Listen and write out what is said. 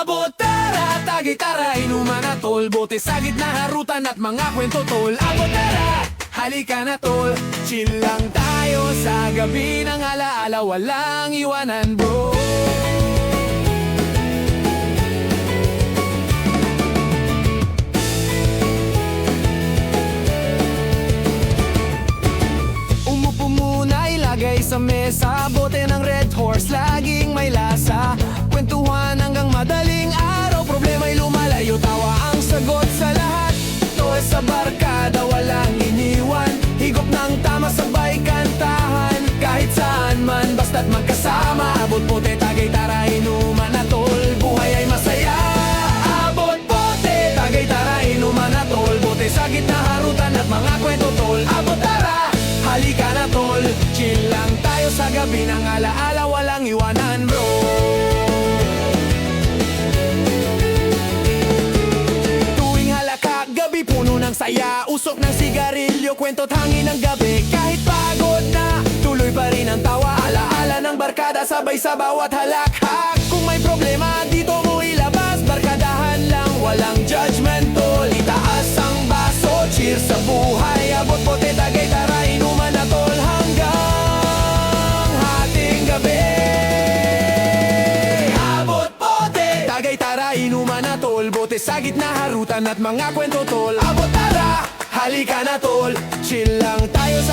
Abot tara, tagay tara, inuman na tol. Bote sa gitna harutan at mga kwento tol. Abot tara, halika na tol. Chill lang tayo sa gabi ng alaala Walang iwanan bro. Umupo muna ilagay sa mesa. Bote ng Red Horse, laging gabi ng alaala Walang iwanan bro. Tuwing halaka, gabi puno ng saya. Usok ng sigarilyo, kwento't hangin ng gabi. Kahit pagod na, tuloy pa rin ang tawa. Alaala ng barkada, sabay sa bawat halakhak Bote sa gitna, harutan at mga kwento tol. Abot tara, halika na tol. Chill lang tayo sa